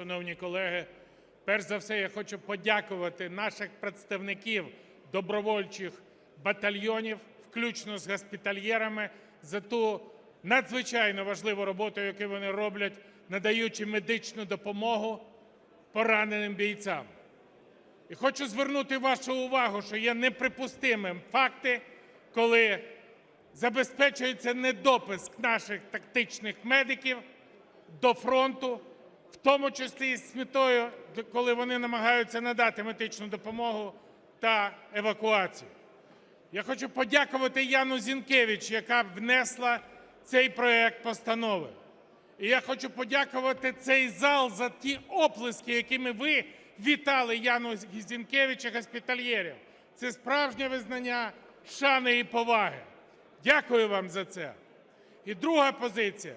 шановні колеги. Перш за все, я хочу подякувати наших представників добровольчих батальйонів, включно з госпітальєрами, за ту надзвичайно важливу роботу, яку вони роблять, надаючи медичну допомогу пораненим бійцям. І хочу звернути вашу увагу, що є неприпустимим факти, коли забезпечується недопуск наших тактичних медиків до фронту, в тому числі з метою, коли вони намагаються надати медичну допомогу та евакуацію. Я хочу подякувати Яну Зінкевич, яка внесла цей проект постанови. І я хочу подякувати цей зал за ті оплески, якими ви вітали Яну Зінкевич і госпітальєрів. Це справжнє визнання шани і поваги. Дякую вам за це. І друга позиція.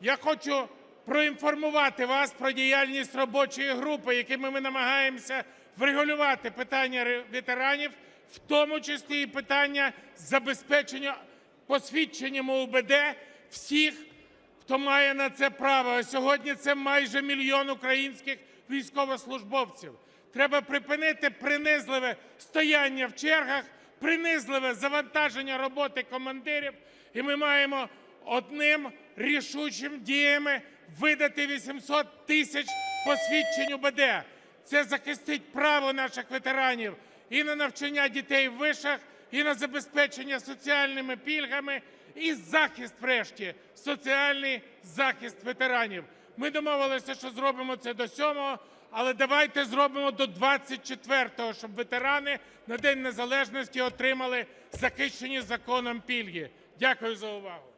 Я хочу проінформувати вас про діяльність робочої групи, якими ми намагаємося врегулювати питання ветеранів, в тому числі і питання забезпечення посвідченням УБД всіх, хто має на це право. А сьогодні це майже мільйон українських військовослужбовців. Треба припинити принизливе стояння в чергах, принизливе завантаження роботи командирів, і ми маємо одним рішучим діями видати 800 тисяч посвідчень УБД. Це захистить право наших ветеранів і на навчання дітей в вишах, і на забезпечення соціальними пільгами, і захист, врешті, соціальний захист ветеранів. Ми домовилися, що зробимо це до 7-го, але давайте зробимо до 24-го, щоб ветерани на День Незалежності отримали захищені законом пільги. Дякую за увагу.